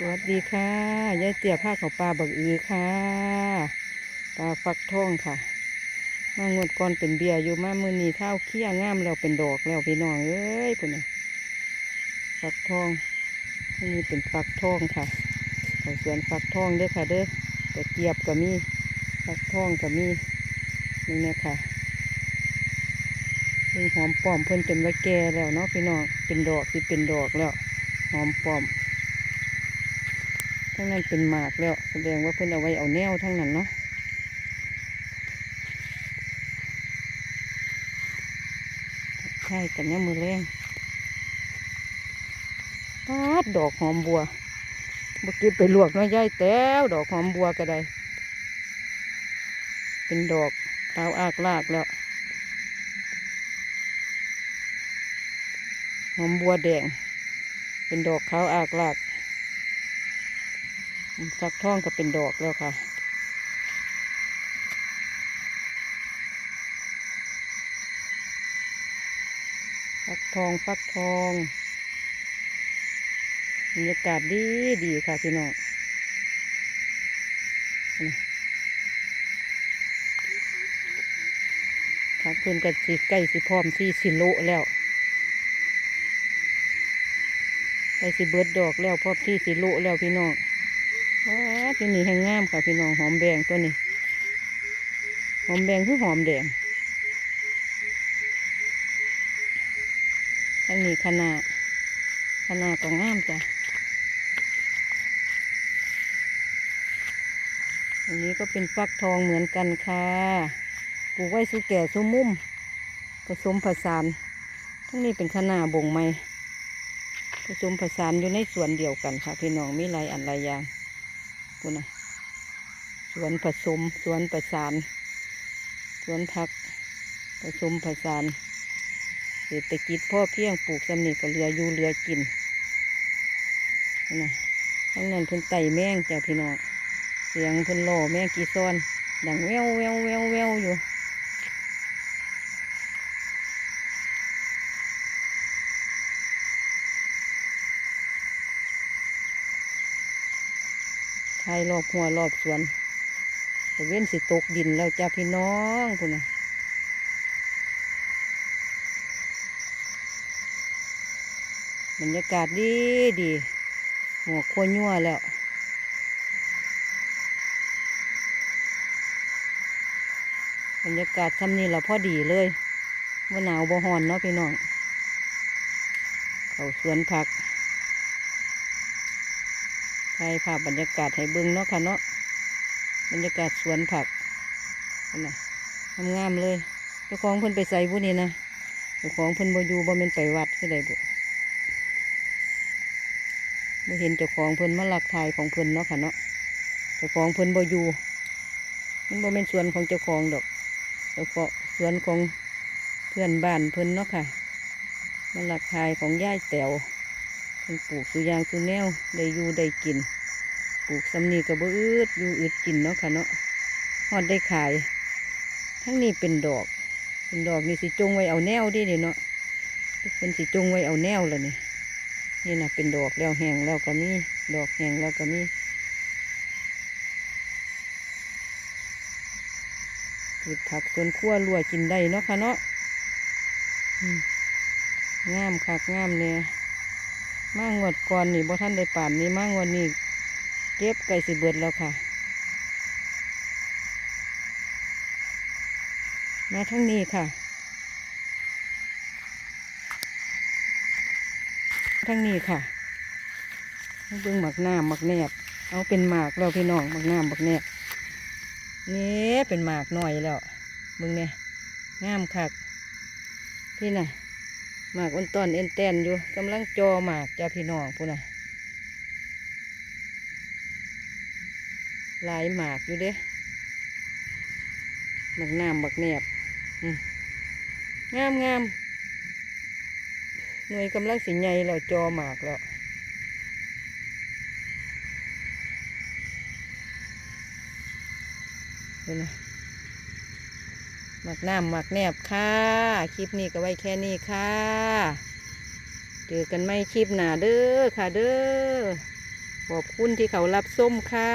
สวัสดีค่ะยายเตี๋ยผ้าเขาวปลาบักอือค่ะปลาฟักทองค่ะ มางวดก่อนเป็นเบียร์อยู่มามือนีเท่าเขี้ยงามแล้วเป็นดอกแล้วพี่น้องเอ้ยพุ่นน่ะฟักทองนนี้เป็นฟักทองค่ะเขาสวนฟักทองเด้อค่ะ เด้อตะเกียบก็มีฟักทองก็มีนี่นะค่ะนี่หอมป้อมเพิ่นจนว่าแก่แล้วเนาะพี่น้องเป็นดอกสิเป็นดอกแล้วหอมป้อม ทั้งนั้นเป็นหมากแล้ว แสดงว่าเพิ่นเอาไว้เอาแนวทั้งนั้นเนาะใช่กันเนี่ยมือแรงปาดดอกหอมบัวเมื่อกี้ไปลวกน้อยย่ายแต้วดอกหอมบัวก็ได้ เป็นดอกเขาอากลากแล้ว หอมบัวแดง เป็นดอกขาวอากลาก ฟักทองก็เป็นดอกแล้วค่ะฟักทองฟักทองบรรยากาศดีดีค่ะพี่น้องนี่ค่ะเพิ่นกันสิใกล้สิพร้อมที่สิโลแล้วใกล้สิเบิดดอกแล้วพร้อมที่สิโลแล้วพี่น้อง ตัวนี้แห้งงามค่ะพี่น้องหอมแดงตัวนี้ หอมแดงคือหอมแดงอันนี้ขนาดขนาดก็งามจ้ะอันนี้ก็เป็นฟักทองเหมือนกันค่ะปลูกไว้สู้แก่สู้มุมผสมผสานทั้งนี้เป็นขนาดบ่งไม้ผสมผสานอยู่ในสวนเดียวกันค่ะพี่น้องมีหลายอันหลายอย่าง คุณนะสวนผสมสวนประสาน สวนผักผสมผสานเศรษฐกิจพ่อเพียงปลูกสำนีก็เรืออยู่เรือกินนะทั้งนั้นเพิ่นไต่แมงจ้าพี่น้องเสียงเพิ่นล่อแมงกีซ้อนดังแววแววแววแววอยู่ ไทยรอบหัวรอบสวนตะเว้นสิตกดินแล้วจ้าพี่น้องคุณนะบรรยากาศดีดีหมวกขั้วยั่วแล้วบรรยากาศทำนี่ละพอดีเลยว่าหนาวบ่ฮ้อนเนาะพี่น้อง เขาสวนผัก ถ่ายภาพบรรยากาศให้เบิ่งเนาะค่ะเนาะบรรยากาศสวนผักนั่นะงามๆเลยเจ้าของเพิ่นไปใส่บุนี่นะเจ้าของเพิ่นบ่อยู่บ่แม่นไปวัดคือใดบุบ่เห็นเจ้าของเพิ่นมาลักถ่ายของเพิ่นเนาะค่ะเนาะเจ้าของเพิ่นบ่อยู่มันบ่แม่นสวนของเจ้าของดอกเจ้าของสวนของเพื่อนบ้านเพิ่นเนาะค่ะมาลักถ่ายของย่ายแต๋ว เพิ่นปลูกสุยางสุแนวได้อยู่ได้กิน ปลูกสำนีกับบ่อืดอยู่อืดกินเนาะค่ะเนาะฮอดได้ขาย ทั้งนี้เป็นดอก เป็นดอกนี่สิจงไว้เอาแนวดินี่เนาะเป็นสิจงไว้เอาแนวแล้วนี่นี่นะเป็นดอกแล้วแห้งแล้วก็มีดอกแห้งแล้วก็มีพืชผักสวนครัวรัวกินได้เนาะค่ะเนาะงามคักงามเนี่ย มางวดก่อนนี่บ่ท่านได้ป่านนี้มางวดนี้เก็บไก่สิเบิดแล้วค่ะ มาทั้งนี้ค่ะ ทั้งนี้ค่ะมาเบิ่งหมักน้ำหมักแนบ เอาเป็นหมากแล้วพี่น้องหมักน้ำหมักแนบนี่เป็นหมากหน่อยแล้วเบิ่งเนี่ยงามคักพี่น่ะ หมากอ้นต้อนเอ็นแตนอยู่กำลังจอหมากจ้าพี่น้องพูน่ะลายหมากอยู่เด้หมักน้ำหมักแนบงามงามหน่วยกำลังสิใหญ่แล้วจอหมากแล้วพูน่ะหม กน้ำหมักแนบค่ะ คลิปนี้ก็ไว้แค่นี้ค่ะ เจอกันไม่คลิปหนาเด้อค่ะเด้อขอบคุณที่เขารับส้มค่ะ